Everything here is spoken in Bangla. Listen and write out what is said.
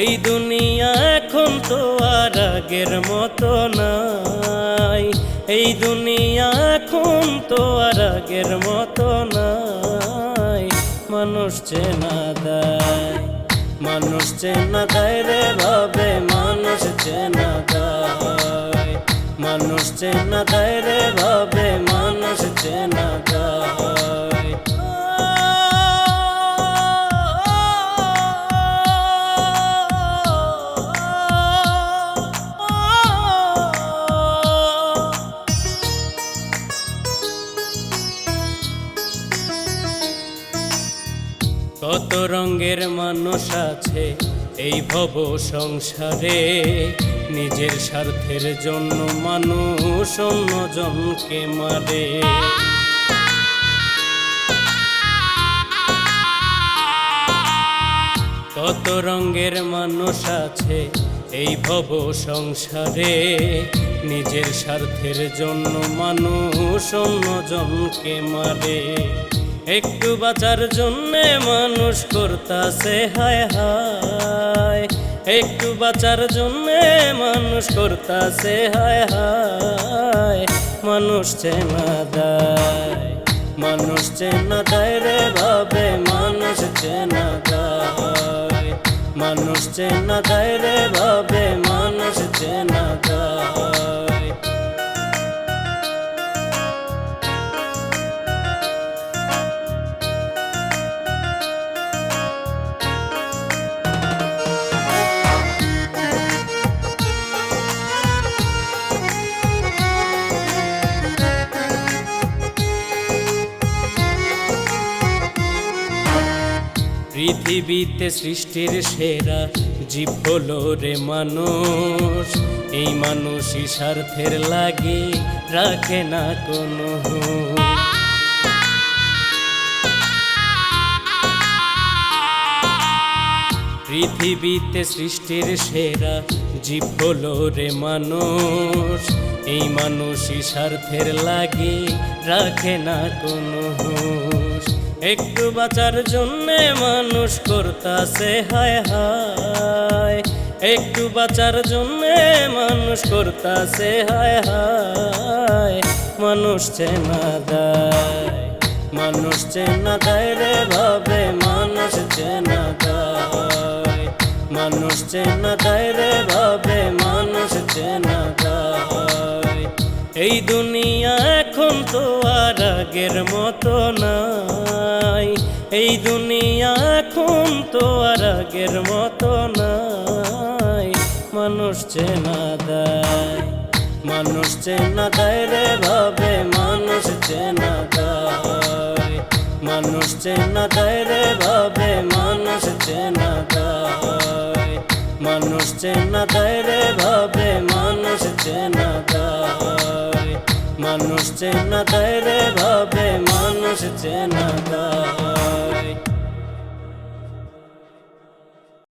এই দুনিয়া এখন তো আর আগের মতো নাই। এই দুনিয়া এখন তো আর আগের মতো নাই। মানুষ চেনা দেয়, মানুষ চেনা দেয় রে ভাবে, মানুষ চেনা দেয়। মানুষ চেনা দেয় রে ভাবে, মানুষ চেনা দেয়। কত রঙের মানুষ আছে এই ভব সংসারে? নিজের স্বার্থের জন্য মানুষ অন্যজনকে মারে। কত রঙের মানুষ আছে এই ভব সংসারে? নিজের স্বার্থের জন্য মানুষ অন্যজনকে মারে। একটু বাঁচার জন্যে মানুষ করতাছে, হায় হায়। একটু বাঁচার জন্যে মানুষ করতাছে, হায় হায়। মানুষ চেনা দেয়, মানুষ চেনা দেয় রে ভাবে মানুষ চেনা দেয়। মানুষ চেনা দেয় রে ভাবে মানুষ চেনা পৃথিবীতে সৃষ্টির সেরা জীব হলো রে মানুষ। এই মানুষই স্বার্থের লাগে, রাখে না কোনো। পৃথিবীতে সৃষ্টির সেরা জীব হলো রে মানুষ। এই মানুষই স্বার্থের লাগে, রাখে না কোনো একটু বাঁচার জন্যে মানুষ করতাছে, হায় হায়। একটু বাঁচার জন্যে মানুষ করতাছে, হায় হায়। মানুষ চেনা দেয় মানুষ চেনা দেয় রে ভাবে, মানুষ চেনা দেয় মানুষ চেনা দেয় রে ভাবে, মানুষ চেনা দেয় এই দুনিয়া এখন তো আর আগের মতো নাই। এই দুনিয়া এখন তো আর আগের মতো নাই। মানুষ চেনা দেয়, মানুষ চেনা দেয় রে ভাবে, মানুষ চেনা দেয়। মানুষ চেনা দেয় রে ভাবে, মানুষ চেনা দেয়। মানুষ চেনা দেয় রে ভাবে, মানুষ চেনা দেয়। মানুষ চেনা দেয় রে ভাবে মানুষ চেনা দেয়